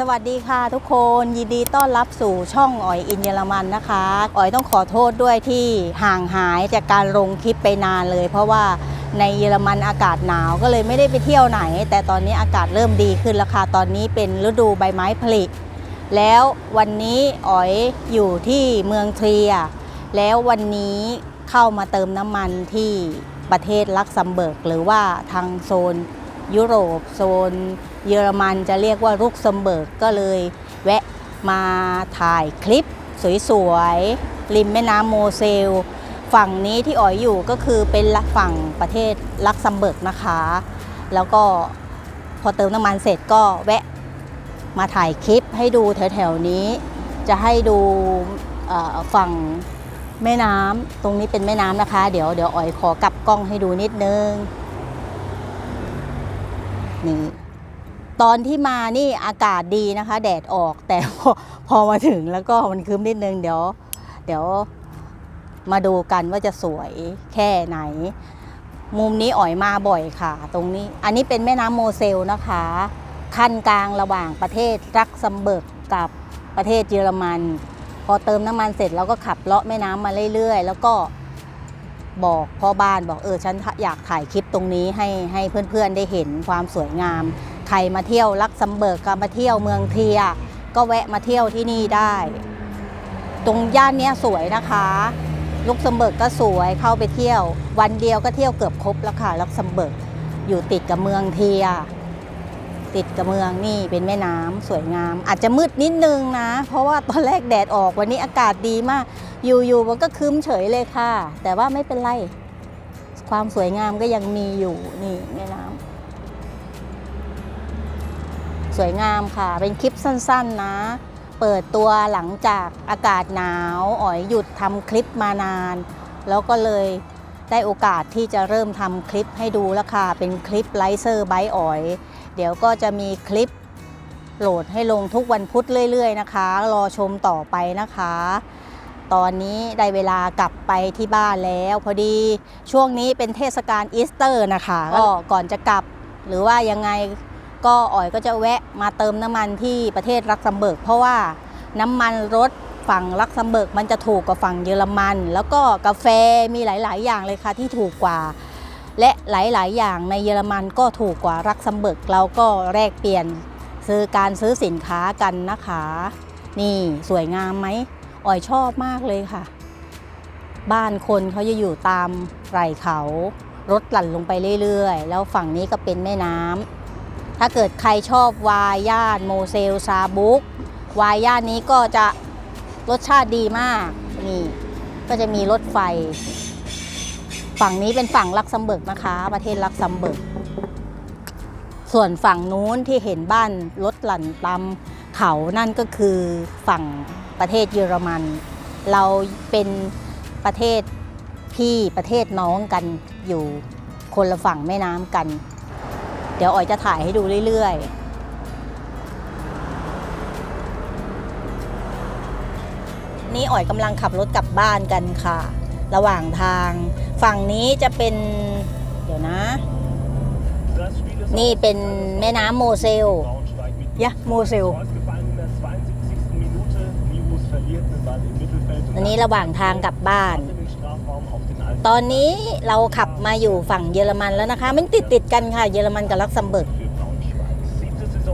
สวัสดีค่ะทุกคนยินดีต้อนรับสู่ช่องอ๋อยอินเยอรมันนะคะอ๋อยต้องขอโทษด้วยที่ห่างหายจากการลงคลิปไปนานเลย เพราะว่าในเยอรมันอากาศหนาวก็เลยไม่ได้ไปเที่ยวไหน แต่ตอนนี้อากาศเริ่มดีขึ้นแล้วค่ะตอนนี้เป็นฤดูใบไม้ผลิแล้ววันนี้อ๋อยอยู่ที่เมืองเทรีย แล้ววันนี้เข้ามาเติมน้ำมันที่ประเทศลักเซมเบิร์ก หรือว่าทางโซน ยุโรปโซน เยอรมันจะเรียกว่าลุกเซมเบิร์กก็เลยแวะมาถ่ายคลิปสวยๆริมแม่น้ำโมเซล ฝั่งนี้ที่อ๋อยอยู่ก็คือเป็นฝั่งประเทศลักเซมเบิร์กนะคะ แล้วก็พอเติมน้ำมันเสร็จก็แวะมาถ่ายคลิปให้ดูแถวๆนี้ จะให้ดูฝั่งแม่น้ำตรงนี้เป็นแม่น้ำนะคะ เดี๋ยวเดี๋ยวอ๋อยขอกลับกล้องให้ดูนิดนึง นี่ตอนที่มานี่อากาศดีนะคะ แดดออกแต่พอพอมาถึงแล้วก็มันคืมนิดนึงเดี๋ยว เดี๋ยวมาดูกันว่าจะสวยแค่ไหน มุมนี้อ๋อยมาบ่อยค่ะ ตรงนี้ อันนี้เป็นแม่น้ำโมเซลนะคะ ขั้นกลางระหว่างประเทศรักซัมเบิร์กกับประเทศเยอรมัน พอเติมน้ำมันเสร็จเราก็ขับเลาะแม่น้ำมาเรื่อยๆ แล้วก็ บอกพ่อบ้านบอกเออฉันอยากถ่ายคลิปตรงนี้ให้ให้เพื่อนๆได้เห็นความสวยงาม ใครมาเที่ยวลักซัมเบิร์กก็มาเที่ยวเมืองเทีย ก็แวะมาเที่ยวที่นี่ได้ ตรงย่านเนี้ยสวยนะคะลุกซัมเบิร์กก็สวยเข้าไปเที่ยว วันเดียวก็เที่ยวเกือบครบแล้วค่ะลักซัมเบิร์กอยู่ติดกับเมืองเทีย ติดกับเมืองนี่เป็นแม่น้ำสวยงาม อาจจะมืดนิดนึงนะ เพราะว่าตอนแรกแดดออกวันนี้อากาศดีมาก อยู่ๆมันก็ครึ้มเฉยเลยค่ะ แต่ว่าไม่เป็นไร ความสวยงามก็ยังมีอยู่นี่แม่น้ำสวยงามค่ะ เป็นคลิปสั้น ๆนะ เปิดตัวหลังจากอากาศหนาวอ๋อยหยุดทำคลิปมานาน แล้วก็เลย ได้โอกาสที่จะเริ่มทำคลิปให้ดูแล้วค่ะ เป็นคลิปไลเซอร์ไบอ๋อย เดี๋ยวก็จะมีคลิปโหลดให้ลงทุกวันพุธเรื่อย ๆ นะคะ รอชมต่อไปนะคะ ตอนนี้ได้เวลากลับไปที่บ้านแล้ว พอดีช่วงนี้เป็นเทศกาลอีสเตอร์นะคะก็ก่อนจะกลับ หรือว่ายังไงก็อ๋อยก็จะแวะมาเติมน้ำมันที่ประเทศลักเซมเบิร์กเพราะว่าน้ำมันรถ ฝั่งลักเซมเบิร์กมันจะถูกกว่าฝั่งเยอรมัน แล้วก็กาแฟมีหลาย ๆ อย่างเลยค่ะที่ถูกกว่า และหลาย ๆ อย่างในเยอรมันก็ถูกกว่าลักเซมเบิร์กเราก็แลกเปลี่ยนซื้อการซื้อสินค้ากันนะคะ นี่สวยงามไหมอ๋อยชอบมากเลยค่ะ บ้านคนเขาจะอยู่ตามไหล่เขารถหลั่นลงไปเรื่อย ๆ แล้วฝั่งนี้ก็เป็นแม่น้ำถ้าเกิดใครชอบวายย่านโมเซลซาบุกวายย่านนี้ก็จะ รสชาติดีมากนี่ก็จะมีรถไฟ ฝั่งนี้เป็นฝั่งลักซัมเบิร์กนะคะ ประเทศลักซัมเบิร์กส่วนฝั่งนู้นที่เห็นบ้านรถหลั่นตามเขานั่นก็คือฝั่งประเทศเยอรมัน เราเป็นประเทศพี่ประเทศน้องกันอยู่คนละฝั่งแม่น้ำกัน เดี๋ยวอ๋อยจะถ่ายให้ดูเรื่อยๆ นี่อ๋อยกำลังขับรถกลับบ้านกันค่ะ ระหว่างทางฝั่งนี้จะเป็น เดี๋ยวนะ นี่เป็นแม่น้ำโมเซลยะโมเซลอันนี้ระหว่างทางกลับบ้าน ตอนนี้เราขับมาอยู่ฝั่งเยอรมันแล้วนะคะ มันติดติดๆกันค่ะ เยอรมันกับลักเซมเบิร์ก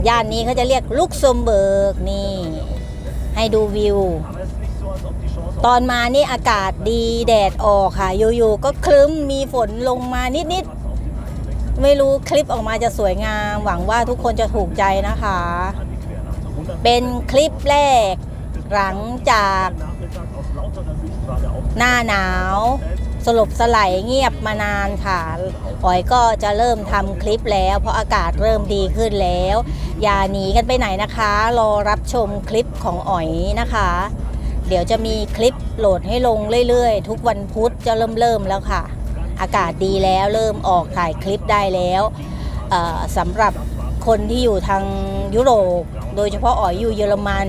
ย่านนี้เขาจะเรียกลุกเซมเบิร์กนี่ ให้ดูวิว ตอนมานี่อากาศดีแดดออกค่ะอยู่ๆก็ครึ้มมีฝนลงมานิดๆ ไม่รู้คลิปออกมาจะสวยงาม หวังว่าทุกคนจะถูกใจนะคะ เป็นคลิปแรก หลังจากหน้าหนาว สลบสลายเงียบมานานค่ะ อ๋อยก็จะเริ่มทำคลิปแล้ว เพราะอากาศเริ่มดีขึ้นแล้ว อย่าหนีกันไปไหนนะคะ รอรับชมคลิปของอ๋อยนะคะ เดี๋ยวจะมีคลิปโหลดให้ลงเรื่อยๆ ทุกวันพุธจะเริ่มเริ่มแล้วค่ะ อากาศดีแล้วเริ่มออกถ่ายคลิปได้แล้วสำหรับคนที่อยู่ทางยุโรป โดยเฉพาะอ๋อยอยู่เยอรมัน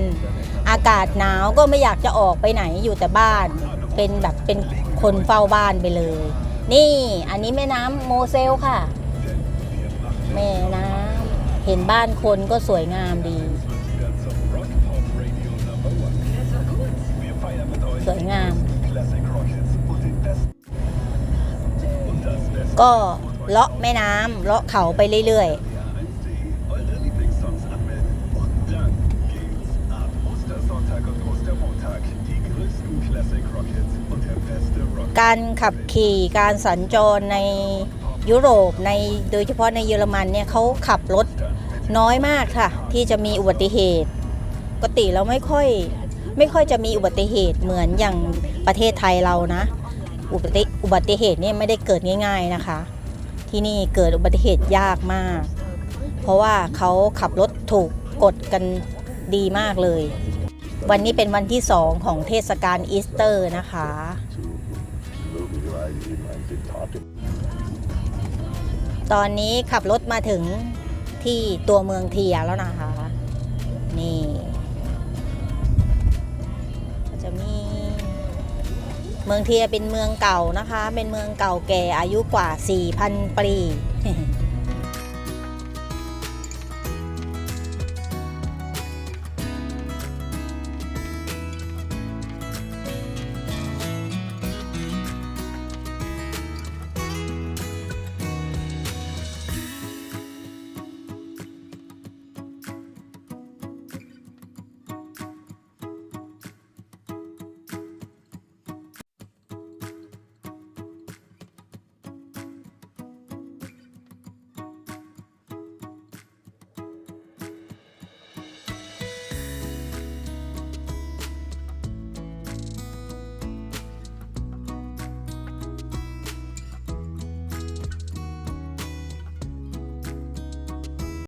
อากาศหนาวก็ไม่อยากจะออกไปไหนอยู่แต่บ้าน เป็นแบบเป็นคนเฝ้าบ้านไปเลย นี่อันนี้แม่น้ำโมเซลค่ะ แม่น้ำเห็นบ้านคนก็สวยงามดี สวยงาม ก็เลาะแม่น้ำเลาะเขาไปเรื่อยๆการขับขี่การสัญจรในยุโรปในโดยเฉพาะในเยอรมันเนี่ยเขาขับรถน้อยมากค่ะ ที่จะมีอุบัติเหตุ ปกติเราไม่ค่อย ไม่ค่อยจะมีอุบัติเหตุเหมือนอย่างประเทศไทยเรานะ อุบัติอุบัติเหตุเนี่ยไม่ได้เกิดง่าย ๆนะคะ ที่นี่เกิดอุบัติเหตุยากมาก เพราะว่าเขาขับรถถูกกฎกันดีมากเลย วันนี้เป็นวันที่สองของเทศกาลอีสเตอร์นะคะตอนนี้ขับรถมาถึงที่ตัวเมืองเทียแล้วนะคะ นี่ นี่ เมืองเทียเป็นเมืองเก่านะคะ เป็นเมืองเก่าแก่อายุกว่า 4,000 ปี